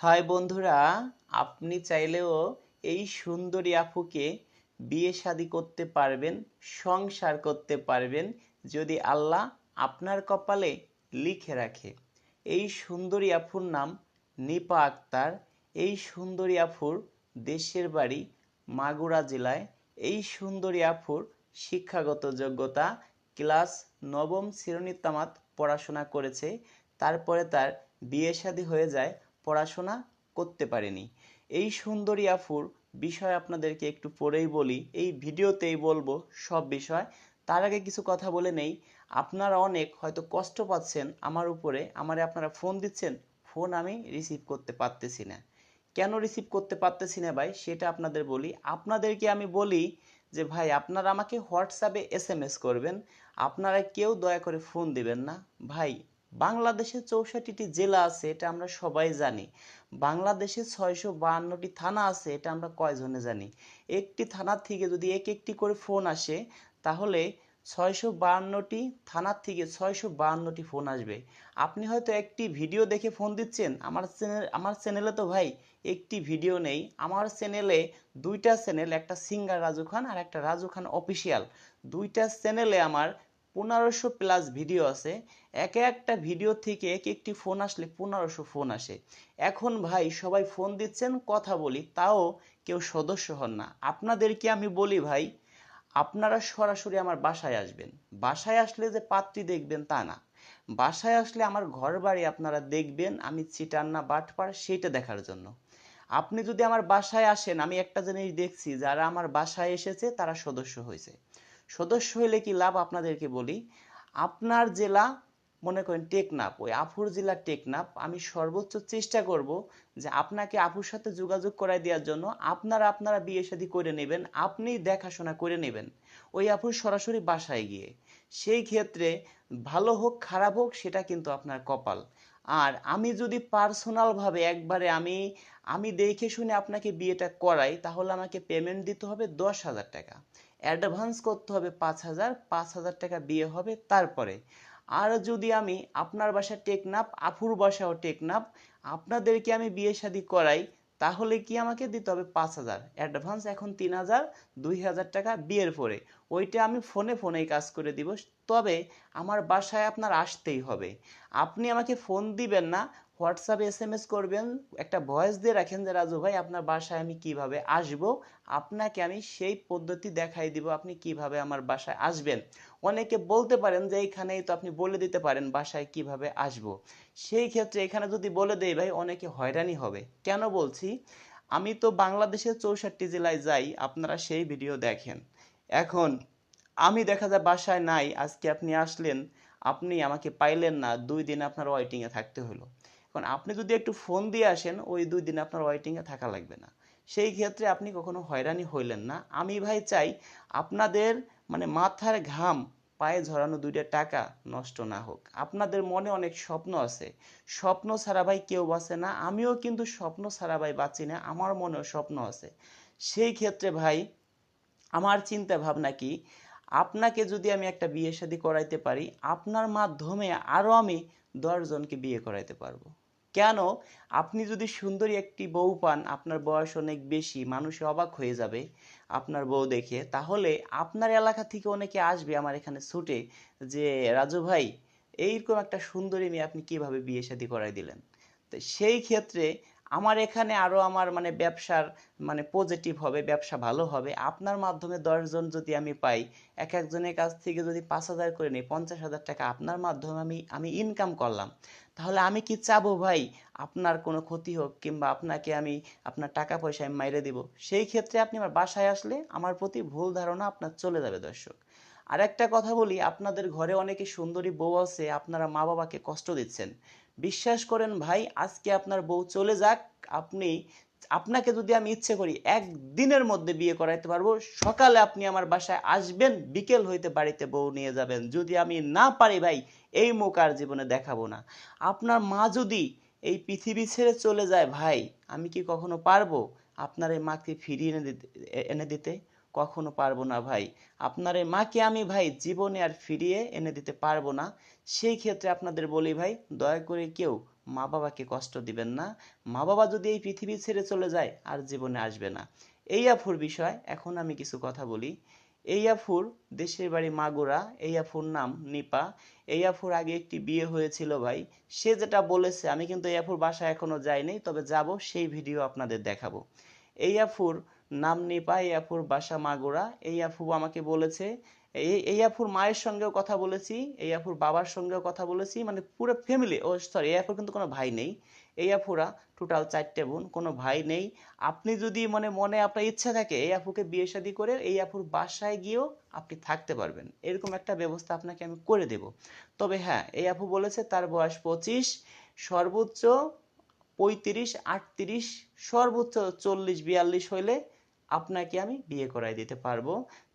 High বন্ধুরা, আপনি চাইলেও এই সুন্দরী আপুকে বিয়ে শাদী করতে পারবেন, সংসার করতে পারবেন, যদি আল্লাহ আপনার কপালে লিখে রাখে। এই সুন্দরী আফুর নাম নিপা আক্তার। এই সুন্দরী আফুর দেশের বাড়ি মাগুরা জেলায়। এই সুন্দরী আফুর শিক্ষাগত যোগ্যতা ক্লাস নবম শ্রেণি তামাত পড়াশোনা করেছে। তারপরে তার বিয়ে শাদী হয়ে যায় পড়াশোনা করতে পারেনি। এই সুন্দরী আফুর বিষয় আপনাদেরকে একটু পরেই বলি। এই ভিডিওতেই বলব সব বিষয়। তার আগে কিছু কথা বলে নেই। আপনারা অনেক হয়তো কষ্ট পাচ্ছেন আমার উপরে। আমারে আপনারা ফোন দিচ্ছেন, ফোন আমি রিসিভ করতে পারতেছি না। কেন রিসিভ করতে পারতেছি না ভাই? সেটা আপনাদের বলি। আপনাদেরকে আমি বলি যে, ভাই, আপনারা আমাকে হোয়াটসঅ্যাপে এস এম এস করবেন। আপনারা কেউ দয়া করে ফোন দিবেন না। ভাই বাংলাদেশে চৌষট্টিটি জেলা আছে, এটা আমরা সবাই জানি। বাংলাদেশে ছয়শো বাহান্নটি থানা আছে, এটা আমরা কয়জনে জানি? একটি থানা থেকে যদি এক একটি করে ফোন আসে, তাহলে ছয়শো বাহান্নটি থানার থেকে ছয়শো বাহান্নটি ফোন আসবে। আপনি হয়তো একটি ভিডিও দেখে ফোন দিচ্ছেন, আমার চ্যানেল, আমার চ্যানেলে তো ভাই একটি ভিডিও নেই। আমার চ্যানেলে দুইটা চ্যানেল, একটা সিঙ্গার রাজু খান আর একটা রাজু খান অফিসিয়াল দুইটা চ্যানেলে আমার পনেরোশো প্লাস ভিডিও আছে। এক একটা ভিডিও থেকে এক একটি ফোন আসলে পনেরোশো ফোন আসে। এখন ভাই সবাই ফোন দিচ্ছেন, কথা বলি, তাও কেউ সদস্য হন না। আপনাদেরকে আমি বলি ভাই, আপনারা সরাসরি আমার বাসায় আসবেন। বাসায় আসলে যে পাত্রী দেখবেন তা না। বাসায় আসলে আমার ঘর বাড়ি আপনারা দেখবেন, আমি চিটার না বাটপার সেটা দেখার জন্য। আপনি যদি আমার বাসায় আসেন, আমি একটা জিনিস দেখছি, যারা আমার বাসায় এসেছে, তারা সদস্য হয়েছে। সদস্য হইলে কি লাভ আপনাদেরকে বলি? আপনার জেলা, মনে করেন টেকনাফ, ওই আফুর জেলা টেকনাফ, আমি সর্বোচ্চ চেষ্টা করব যে আপনাকে আপুর সাথে যোগাযোগ করাই দেওয়ার জন্য আপনারা আপনারা বিয়ে শাদী করে নেবেন আপনি দেখাশোনা করে নেবেন। ওই আপুর সরাসরি বাসায় গিয়ে। সেই ক্ষেত্রে ভালো হোক, খারাপ হোক, সেটা কিন্তু আপনার কপাল। আর আমি যদি পার্সোনালভাবে একবারে আমি আমি দেখে শুনে আপনাকে বিয়েটা করাই, তাহলে আমাকে পেমেন্ট দিতে হবে দশ হাজার টাকা। অ্যাডভান্স করতে হবে পাঁচ হাজার পাঁচ হাজার টাকা দিয়ে হবে তারপরে। আর যদি আমি আপনার বাসা টেকনাপ আফুর বাসাও টেকনাপ আপনাদেরকে আমি বিয়ে শাদী করাই, তাহলে কি আমাকে দিতে হবে পাঁচ হাজার? অ্যাডভান্স এখন তিন হাজার, দুই হাজার টাকা বিয়ের পরে। ওইটা আমি ফোনে ফোনেই কাজ করে দিব। তবে আমার বাসায় আপনার আসতেই হবে। আপনি আমাকে ফোন দিবেন না, হোয়াটসঅ্যাপে এস এম এস করবেন, একটা ভয়েস দিয়ে রাখেন যে, রাজু ভাই, আপনার বাসায় আমি কীভাবে আসব? আপনাকে আমি সেই পদ্ধতি দেখাই দিব, আপনি কীভাবে আমার বাসায় আসবেন। অনেকে বলতে পারেন যে, এইখানেই তো আপনি বলে দিতে পারেন বাসায় কীভাবে আসব। সেই ক্ষেত্রে এখানে যদি বলে দেই ভাই, অনেকে হয়রানি হবে। কেন বলছি? আমি তো বাংলাদেশের চৌষট্টি জেলায় যাই, আপনারা সেই ভিডিও দেখেন। এখন আমি দেখা যায় বাসায় নাই, আজকে আপনি আসলেন, আপনি আমাকে পাইলেন না, দুই দিন আপনার ওয়েটিংয়ে থাকতে হলো এখন আপনি যদি একটু ফোন দিয়ে আসেন, ওই দুই দিন আপনার ওয়েটিংয়ে থাকা লাগবে না। সেই ক্ষেত্রে আপনি কখনো হয়রানি হইলেন না। আমি ভাই চাই আপনাদের মানে মাথার ঘাম, পায়ে ঝরানো দুইটা টাকা নষ্ট না হোক। আপনাদের মনে অনেক স্বপ্ন আছে। স্বপ্ন ছাড়া ভাই কেউ বাঁচে না। আমিও কিন্তু স্বপ্ন ছাড়া ভাই বাঁচি না। আমার মনেও স্বপ্ন আছে। সেই ক্ষেত্রে ভাই আমার চিন্তা ভাবনা কি? আপনাকে যদি আমি একটা বিয়ে শাদী করাইতে পারি, আপনার মাধ্যমে আরও আমি দশজনকে বিয়ে করাইতে পারব। কেন? আপনি যদি সুন্দরী একটি বউ পান, আপনার বয়স অনেক বেশি, মানুষ অবাক হয়ে যাবে আপনার বউ দেখে। তাহলে আপনার এলাকা থেকে অনেকে আসবে আমার এখানে ছুটে যে, রাজু ভাই, এইরকম একটা সুন্দরী মেয়ে আপনি কীভাবে বিয়ে শাদী করাই দিলেন? তো সেই ক্ষেত্রে আমার এখানে আরও আমার মানে ব্যবসার মানে পজিটিভ হবে, ব্যবসা ভালো হবে, আপনার মাধ্যমে দশজন যদি আমি পাই, এক একজনের কাছ থেকে যদি পাঁচ হাজার করে নিই, পঞ্চাশ হাজার টাকা আপনার মাধ্যমে আমি আমি ইনকাম করলাম, তাহলে আমি কি চাবো ভাই? আপনার কোনো ক্ষতি হোক কিংবা আপনাকে আমি আপনার টাকা পয়সা আমি মাইরে দিব। সেই ক্ষেত্রে আপনি আমার বাসায় আসলে আমার প্রতি ভুল ধারণা আপনার চলে যাবে দর্শক। আর একটা কথা বলি, আপনাদের ঘরে অনেকে সুন্দরী বউ আছে, আপনারা মা বাবাকে কষ্ট দিচ্ছেন। বিশ্বাস করেন ভাই, আজকে আপনার বউ চলে যাক, আপনি, আপনাকে যদি আমি ইচ্ছে করি একদিনের মধ্যে বিয়ে করাইতে পারব, সকালে আপনি আমার বাসায় আসবেন, বিকেল হইতে বাড়িতে বউ নিয়ে যাবেন। যদি আমি না পারি ভাই, এই মুখ আর জীবনে দেখাবো না। আপনার মা যদি এই পৃথিবী ছেড়ে চলে যায় ভাই, আমি কি কখনো পারব আপনার এই মাকে ফিরিয়ে এনে দিতে এনে দিতে? কখনো পারব না ভাই। আপনার এই মাকে আমি ভাই জীবনে আর ফিরিয়ে এনে দিতে পারব না। সেই ক্ষেত্রে আপনাদের বলি ভাই, দয়া করে কেউ মা বাবাকে কষ্ট দিবেন না। মা বাবা যদি এই পৃথিবী ছেড়ে চলে যায়, আর জীবনে আসবে না। এই আফুর বিষয়, এখন আমি কিছু কথা বলি। এই আফুর দেশের বাড়ি মাগুরা, এই আফুর নাম নিপা। এই আফুর আগে একটি বিয়ে হয়েছিল ভাই। সে যেটা বলেছে, আমি কিন্তু এই আফুর বাসায় এখনও যাইনি, তবে যাব, সেই ভিডিও আপনাদের দেখাবো। এই আফুর নাম নিপা এই আফুর বাসা মাগুরা এই আফু আমাকে বলেছে, এই এই আফুর মায়ের সঙ্গেও কথা বলেছি, এই আফুর বাবার সঙ্গেও কথা বলেছি মানে পুরো ফ্যামিলি ও সরি এই আফুর কিন্তু কোনো ভাই নেই। এই আফুরা টোটাল চারটে বোন, কোনো ভাই নেই। আপনি যদি মানে মনে আপনার ইচ্ছা থাকে, এই আফুকে বিয়ে শাদী করে এই আফুর বাসায় গিয়েও আপনি থাকতে পারবেন। এরকম একটা ব্যবস্থা আপনাকে আমি করে দেব। তবে হ্যাঁ এই আপু বলেছে তার বয়স পঁচিশ, সর্বোচ্চ পঁয়ত্রিশ, আটত্রিশ, সর্বোচ্চ চল্লিশ, বিয়াল্লিশ হইলে আপনাকে আমি বিয়ে করাই দিতে পারব।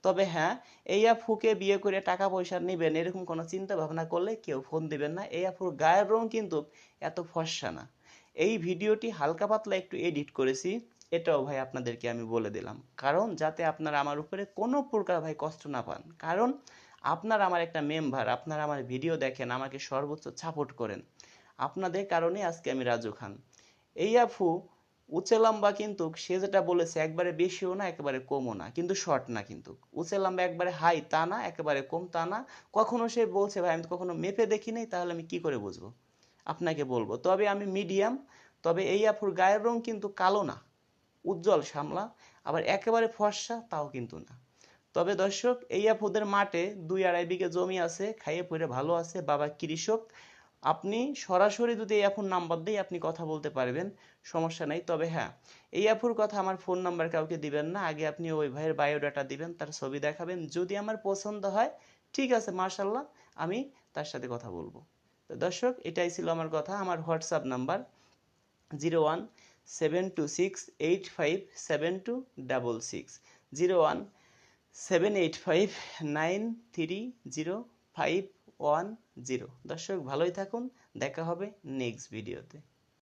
তবে হ্যাঁ এই আফুকে বিয়ে করে টাকা পয়সা নেবেন এরকম কোনো চিন্তা ভাবনা করলে কেউ ফোন দিবেন না। এই আফুর গায়ের রং কিন্তু এত ফর্সা না। এই ভিডিওটি হালকা পাতলা একটু এডিট করেছি, এটাও ভাই আপনাদেরকে আমি বলে দিলাম। কারণ যাতে আপনারা আমার উপরে কোনো প্রকার ভাই কষ্ট না পান। কারণ আপনার আমার একটা মেম্বার, আপনারা আমার ভিডিও দেখেন, আমাকে সর্বোচ্চ সাপোর্ট করেন। আপনাদের কারণে আজকে আমি রাজু খান। এই আফু উঁচে লম্বা কিন্তু সে যেটা বলেছে একবারে বেশিও না, একেবারে কমও না, কিন্তু শর্ট না কিন্তু। উঁচে লম্বা একবারে হাই তা না, একেবারে কম তা না। কখনো সে বলছে, ভাই, আমি তো কখনো মেপে দেখি নাই তাহলে আমি কি করে বুঝব? আপনাকে বলব। তবে আমি মিডিয়াম তবে এই আফুর গায়ের রং কিন্তু কালো না, উজ্জ্বল শ্যামলা, আবার একেবারে ফর্সা তাও কিন্তু না। তবে দর্শক, এই আপুদের মাঠে দুই আড়াই বিঘে জমি আছে, খাইয়ে পরে ভালো আছে, বাবা কৃষক। আপনি সরাসরি যদি এই আপুর নাম্বার দিয়ে আপনি কথা বলতে পারবেন, সমস্যা নাই। তবে হ্যাঁ এই আপুর কথা আমার ফোন নাম্বার কাউকে দিবেন না। আগে আপনি ওই ভাইয়ের বায়োডাটা দিবেন, তার ছবি দেখাবেন। যদি আমার পছন্দ হয়, ঠিক আছে মার্শাল্লাহ আমি তার সাথে কথা বলব। তো দর্শক, এটাই ছিল আমার কথা। আমার WhatsApp number zero one seven two six eight five seven two double six zero one seven eight five nine three zero five one zero দর্শক ভালোই থাকুন। দেখা হবে নেক্সট ভিডিওতে